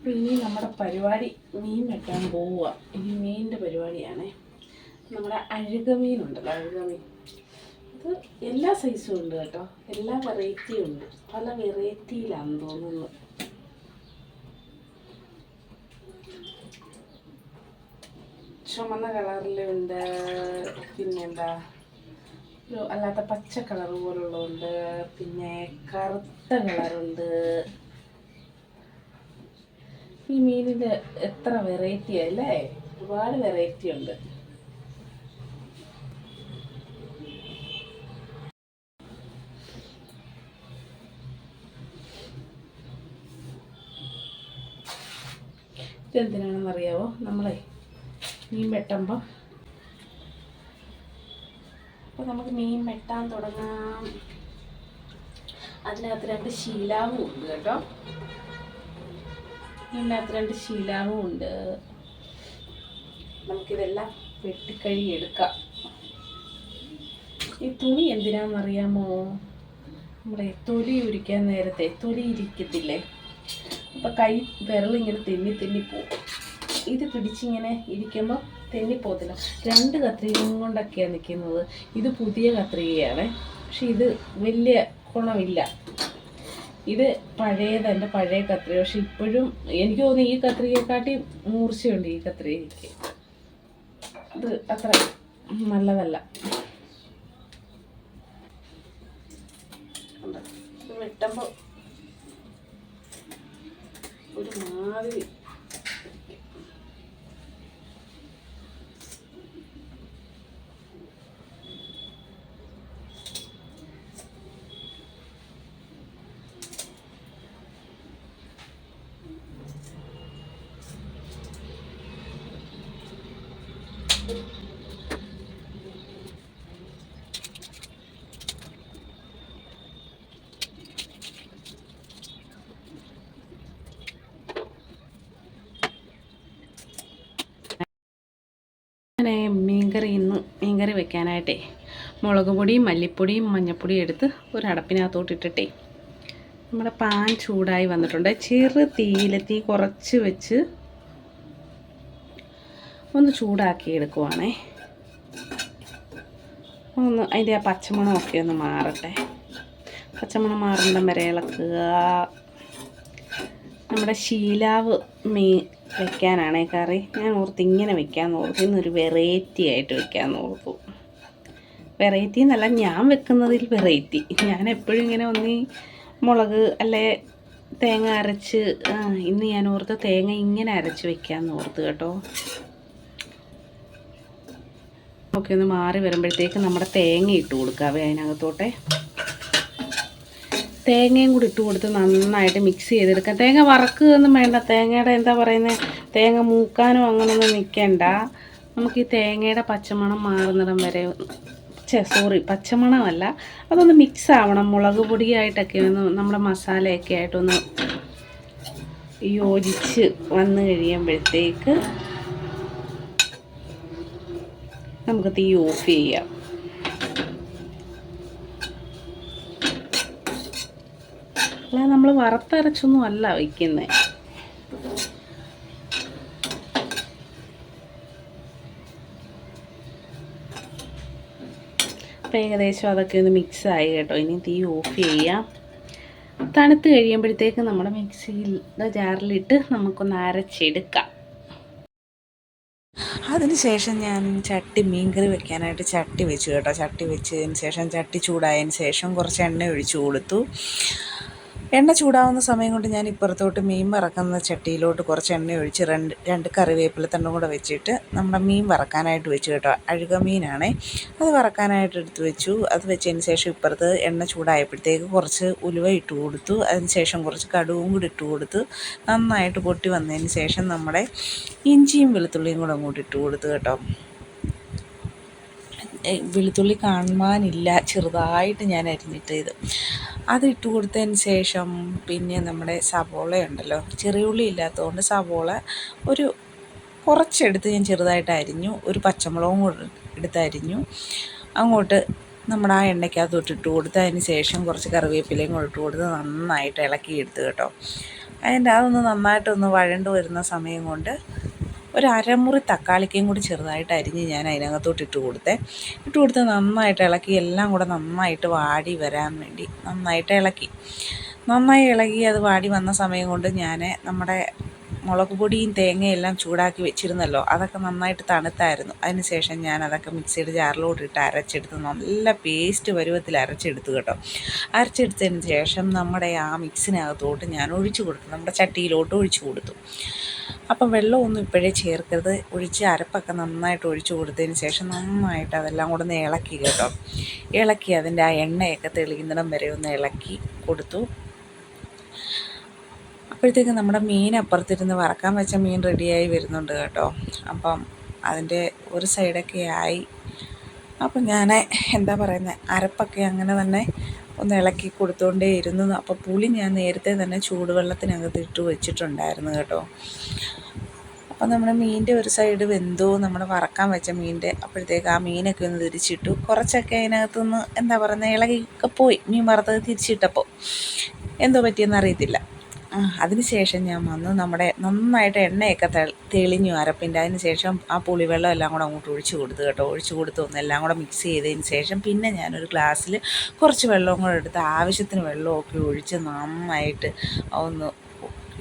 അപ്പോൾ ഇനി നമ്മുടെ പരിപാടി മീൻ വെട്ടാൻ പോവുക. ഇനി മീനിന്റെ പരിപാടിയാണേ. നമ്മുടെ അഴുക മീനുണ്ടല്ലോ അഴുക മീൻ അത് എല്ലാ സൈസും ഉണ്ട് കേട്ടോ. എല്ലാ വെറൈറ്റിയും ഉണ്ട്. പല വെറൈറ്റിയിലാണെന്ന് തോന്നുന്നു. ചുമന്ന കളറിലുണ്ട് പിന്നെന്താ അല്ലാത്ത പച്ച കളർ പോലുള്ളതുണ്ട്. പിന്നെ കറുത്ത കളറുണ്ട്. ഈ മീനിന് എത്ര വെറൈറ്റി അല്ലേ? ഒരുപാട് വെറൈറ്റി ഉണ്ട്. ഇതെന്തിനാണെന്ന് അറിയാവോ നമ്മളെ മീൻ വെട്ടുമ്പോൾ അപ്പോൾ നമുക്ക് മീൻ വെട്ടാൻ തുടങ്ങാം. അതിനകത്ത് രണ്ട് ശീലാവും ഉണ്ട് കേട്ടോ. ഇതിനകത്ത് രണ്ട് ശീലാവും ഉണ്ട്. നമുക്കിതെല്ലാം വെട്ടിക്കഴി എടുക്കാം. ഈ തുണി എന്തിനാണെന്നറിയാമോ? നമ്മുടെ തൊലി ഉരിക്കാൻ നേരത്തെ തൊലി ഇരിക്കത്തില്ലേ? അപ്പൊ കൈ വിരലിങ്ങനെ തെന്നി തെന്നി പോകും ഇത് പിടിച്ചിങ്ങനെ ഇരിക്കുമ്പോൾ തെന്നിപ്പോകത്തില്ല രണ്ട് കത്രികയും കൊണ്ടൊക്കെയാണ് നിൽക്കുന്നത് ഇത് പുതിയ കത്രികയാണ്. പക്ഷെ ഇത് വലിയ ഗുണമില്ല ഇത് പഴയത് എന്റെ പഴയ കത്രിക. പക്ഷെ ഇപ്പോഴും എനിക്ക് തോന്നുന്നു ഈ കത്രികയെക്കാട്ടി മൂർച്ചയുണ്ട് ഈ കത്രികയ്ക്ക്. ഇത് അത്ര നല്ലതല്ല. വെട്ടുമ്പോൾ ഒരു മാതിരി അങ്ങനെ മീൻകറി ഇന്ന് മീൻകറി വെക്കാനായിട്ടേ. മുളക് പൊടിയും മല്ലിപ്പൊടിയും മഞ്ഞൾപ്പൊടിയും എടുത്ത് ഒരു അടപ്പിനകത്തോട്ട് ഇട്ടിട്ടേ. നമ്മുടെ പാൻ ചൂടായി വന്നിട്ടുണ്ട്. ചെറു തീയിൽ തീ കുറച്ച് വെച്ച് ഒന്ന് ചൂടാക്കി എടുക്കുവാണേ. ഒന്ന് അതിന്റെ ആ പച്ചമണമൊക്കെ ഒന്ന് മാറട്ടെ. പച്ചമണം മാറുന്നിടം വരെ ഇളക്കുക. നമ്മുടെ ശീലാവ് മീൻ വെക്കാനാണേ കറി. ഞാൻ ഓർത്ത് ഇങ്ങനെ വെക്കാൻ ഓർത്തു ഇന്നൊരു വെറൈറ്റി ആയിട്ട് വെക്കാൻ ഓർത്തു. വെറൈറ്റി എന്നല്ല ഞാൻ വെക്കുന്നതിൽ വെറൈറ്റി ഞാൻ എപ്പോഴും ഇങ്ങനെ ഒന്നി മുളക് അല്ലെ തേങ്ങ അരച്ച് ഇന്ന് ഞാൻ ഓർത്ത് തേങ്ങ ഇങ്ങനെ അരച്ച് വെക്കാമെന്ന് ഓർത്ത് കേട്ടോ. ഒക്കെ ഒന്ന് മാറി വരുമ്പോഴത്തേക്ക് നമ്മുടെ തേങ്ങ ഇട്ട് കൊടുക്കാവേ അതിനകത്തോട്ടെ. തേങ്ങയും കൂടി ഇട്ട് കൊടുത്ത് നന്നായിട്ട് മിക്സ് ചെയ്തെടുക്കാം തേങ്ങ വറക്കുകയൊന്നും വേണ്ട. തേങ്ങയുടെ എന്താ പറയുന്നത് തേങ്ങ മൂക്കാനോ അങ്ങനൊന്നും നിൽക്കണ്ട. നമുക്ക് ഈ തേങ്ങയുടെ പച്ചമണം മാറുന്നിടം വരെ ചെ സോറി പച്ചമണമല്ല. അതൊന്ന് മിക്സ് ആവണം. മുളക് പൊടിയായിട്ടൊക്കെ ഒന്ന് നമ്മുടെ മസാലയൊക്കെ ആയിട്ടൊന്ന് യോജിച്ച് വന്നു കഴിയുമ്പോഴത്തേക്ക് നമുക്ക് തീ ഓഫ് ചെയ്യാം. അല്ല നമ്മൾ വറുത്തരച്ചൊന്നും അല്ല വയ്ക്കുന്നത് അപ്പം ഏകദേശം അതൊക്കെ ഒന്ന് മിക്സ് ആയി കേട്ടോ. ഇനി തീ ഓഫ് ചെയ്യാം. തണുത്ത് കഴിയുമ്പോഴത്തേക്ക് നമ്മുടെ മിക്സിയിൽ ജാറിലിട്ട് നമുക്കൊന്ന് അരച്ചെടുക്കാം. അതിനുശേഷം ഞാൻ ചട്ടി മീൻകറി വെക്കാനായിട്ട് ചട്ടി വെച്ചു കേട്ടോ. ചട്ടി വെച്ചതിന് ശേഷം ചട്ടി ചൂടായതിന് ശേഷം കുറച്ച് എണ്ണ ഒഴിച്ചു കൊടുത്തു. എണ്ണ ചൂടാവുന്ന സമയം കൊണ്ട് ഞാൻ ഇപ്പുറത്തോട്ട് മീൻ വറക്കുന്ന ചട്ടിയിലോട്ട് കുറച്ച് എണ്ണ ഒഴിച്ച് രണ്ട് രണ്ട് കറിവേപ്പില തണ്ടും കൂടെ വെച്ചിട്ട് നമ്മുടെ മീൻ വറക്കാനായിട്ട് വെച്ചു കേട്ടോ. അഴുക മീനാണേ. അത് വറക്കാനായിട്ട് എടുത്ത് വെച്ചു. അത് വെച്ചതിന് ശേഷം ഇപ്പുറത്ത് എണ്ണ ചൂടായപ്പോഴത്തേക്ക് കുറച്ച് ഉലുവ ഇട്ട് കൊടുത്തു. അതിന് ശേഷം കുറച്ച് കടുവും കൂടി ഇട്ട് കൊടുത്ത്. നന്നായിട്ട് പൊട്ടി വന്നതിന് ശേഷം നമ്മുടെ ഇഞ്ചിയും വെളുത്തുള്ളിയും കൂടെ അങ്ങോട്ട് ഇട്ട് കൊടുത്തു കേട്ടോ. വെളുത്തുള്ളി കാണുവാനില്ല. ചെറുതായിട്ട് ഞാൻ അരിഞ്ഞിട്ട് ഇത് അത് ഇട്ട് കൊടുത്തതിന് ശേഷം പിന്നെ നമ്മുടെ സവോള ഉണ്ടല്ലോ ചെറിയ ഉള്ളി ഇല്ലാത്തതുകൊണ്ട് സവോള ഒരു കുറച്ചെടുത്ത് ഞാൻ ചെറുതായിട്ട് അരിഞ്ഞു ഒരു പച്ചമുളകും കൂടെ അങ്ങോട്ട് നമ്മുടെ ആ എണ്ണയ്ക്കകത്തോട്ട് ഇട്ട് കൊടുത്ത് അതിന് ശേഷം കുറച്ച് കറിവേപ്പിലയും കൂടെ ഇട്ട് കൊടുത്ത് നന്നായിട്ട് ഇളക്കിയെടുത്ത് കേട്ടോ. അതിന്റെ അതൊന്ന് നന്നായിട്ടൊന്ന് വഴണ്ട് വരുന്ന സമയം കൊണ്ട് ഒരു അരമുറി തക്കാളിക്കയും കൂടി ചെറുതായിട്ട് അരിഞ്ഞ് ഞാൻ അതിനകത്തോട്ട് ഇട്ട് കൊടുത്തേ. ഇട്ട് കൊടുത്ത് നന്നായിട്ട് ഇളക്കി എല്ലാം കൂടെ നന്നായിട്ട് വാടി വരാൻ വേണ്ടി നന്നായിട്ട് ഇളക്കി. നന്നായി ഇളകി അത് വാടി വന്ന സമയം കൊണ്ട് ഞാൻ നമ്മുടെ മുളക് പൊടിയും തേങ്ങയും എല്ലാം ചൂടാക്കി വെച്ചിരുന്നല്ലോ അതൊക്കെ നന്നായിട്ട് തണുത്തായിരുന്നു. അതിന് ശേഷം ഞാൻ അതൊക്കെ മിക്സിയുടെ ജാറിലോട്ട് ഇട്ട് അരച്ചെടുത്ത് നല്ല പേസ്റ്റ് പരുവത്തിൽ അരച്ചെടുത്തു കേട്ടോ. അരച്ചെടുത്തതിന് ശേഷം നമ്മുടെ ആ മിക്സിനകത്തോട്ട് ഞാൻ ഒഴിച്ചു കൊടുത്തു നമ്മുടെ ചട്ടിയിലോട്ട് ഒഴിച്ചു കൊടുത്തു. അപ്പം വെള്ളമൊന്നും ഇപ്പോഴേ ചേർക്കരുത്. ഒഴിച്ച് അരപ്പൊക്കെ നന്നായിട്ട് ഒഴിച്ചു കൊടുത്തതിന് ശേഷം നന്നായിട്ട് അതെല്ലാം കൂടെ ഒന്ന് ഇളക്കി കേട്ടോ. ഇളക്കി അതിന്റെ ആ എണ്ണയൊക്കെ തെളിയുന്നിടം വരെ ഒന്ന് ഇളക്കി കൊടുത്തു. അപ്പോഴത്തേക്ക് നമ്മുടെ മീൻ അപ്പുറത്തിരുന്ന് വറക്കാൻ വെച്ച മീൻ റെഡിയായി വരുന്നുണ്ട് കേട്ടോ. അപ്പം അതിന്റെ ഒരു സൈഡൊക്കെ ആയി. അപ്പം ഞാൻ എന്താ പറയുന്നത് അരപ്പൊക്കെ അങ്ങനെ തന്നെ ഒന്ന് ഇളക്കി കൊടുത്തുകൊണ്ടേ ഇരുന്നു. അപ്പോൾ പുളി ഞാൻ നേരത്തെ തന്നെ ചൂടുവെള്ളത്തിനകത്ത് ഇട്ട് വെച്ചിട്ടുണ്ടായിരുന്നു കേട്ടോ. അപ്പം നമ്മൾ മീനിന്റെ ഒരു സൈഡ് വെന്തോ നമ്മൾ വറക്കാൻ വെച്ച മീനിന്റെ അപ്പോഴത്തേക്ക് ആ മീനൊക്കെ ഒന്ന് തിരിച്ചിട്ടു. കുറച്ചൊക്കെ അതിനകത്തുനിന്ന് എന്താ പറയുന്നത് ഇളകിയൊക്കെ പോയി. മീൻ വറുത്തത് തിരിച്ചിട്ടപ്പോൾ എന്തോ പറ്റിയെന്ന് അറിയത്തില്ല. അതിനുശേഷം ഞാൻ വന്ന് നമ്മുടെ നന്നായിട്ട് എണ്ണയൊക്കെ തെളിഞ്ഞു അരപ്പിന്റെ അതിന് ശേഷം ആ പുളിവെള്ളം എല്ലാം കൂടെ അങ്ങോട്ട് ഒഴിച്ചു കൊടുത്തു കേട്ടോ. ഒഴിച്ചു കൊടുത്തു ഒന്ന് എല്ലാം കൂടെ മിക്സ് ചെയ്തതിന് ശേഷം പിന്നെ ഞാനൊരു ഗ്ലാസ്സിൽ കുറച്ച് വെള്ളവും കൂടെ എടുത്ത് ആവശ്യത്തിന് വെള്ളമൊക്കെ ഒഴിച്ച് നന്നായിട്ട് ഒന്ന്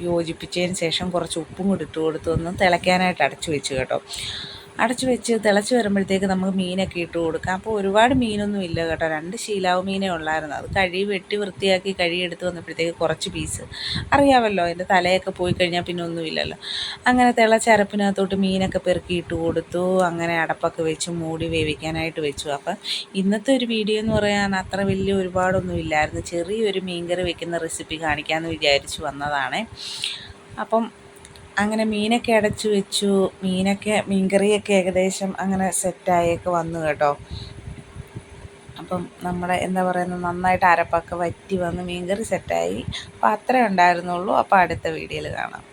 യോജിപ്പിച്ചതിന് ശേഷം കുറച്ച് ഉപ്പും കൂടി ഇട്ട് കൊടുത്ത് ഒന്ന് തിളയ്ക്കാനായിട്ട് അടച്ചു വെച്ചു കേട്ടോ. അടച്ചു വെച്ച് തിളച്ച് വരുമ്പോഴത്തേക്ക് നമുക്ക് മീനൊക്കെ ഇട്ട് കൊടുക്കാം. അപ്പോൾ ഒരുപാട് മീനൊന്നും ഇല്ല കേട്ടോ. രണ്ട് ശീലാവ് മീനേ ഉള്ളായിരുന്നു. അത് കഴുകി വെട്ടി വൃത്തിയാക്കി കഴുകി എടുത്ത് വന്നപ്പോഴത്തേക്ക് കുറച്ച് പീസ്. അറിയാമല്ലോ അതിന്റെ തലയൊക്കെ പോയി കഴിഞ്ഞാൽ പിന്നെ ഒന്നുമില്ലല്ലോ അങ്ങനെ തിളച്ചരപ്പിനകത്തോട്ട് മീനൊക്കെ പെറുക്കി ഇട്ട് കൊടുത്തു. അങ്ങനെ അടപ്പൊക്കെ വെച്ച് മൂടി വേവിക്കാനായിട്ട് വെച്ചു. അപ്പം ഇന്നത്തെ ഒരു വീഡിയോ എന്ന് പറയാൻ അത്ര വലിയ ഒരുപാടൊന്നും ഇല്ലായിരുന്നു. ചെറിയൊരു മീൻകറി വെക്കുന്ന റെസിപ്പി കാണിക്കാമെന്ന് വിചാരിച്ചു വന്നതാണേ. അപ്പം അങ്ങനെ മീനൊക്കെ അടച്ചു വെച്ചു. മീനൊക്കെ മീൻകറിയൊക്കെ ഏകദേശം അങ്ങനെ സെറ്റായൊക്കെ വന്നു കേട്ടോ. അപ്പം നമ്മുടെ എന്താ പറയുന്നത് നന്നായിട്ട് അരപ്പൊക്കെ വറ്റി വന്ന് മീൻകറി സെറ്റായി അപ്പോൾ അത്രേ ഉണ്ടായിരുന്നുള്ളൂ. അപ്പോൾ അടുത്ത വീഡിയോയിൽ കാണാം.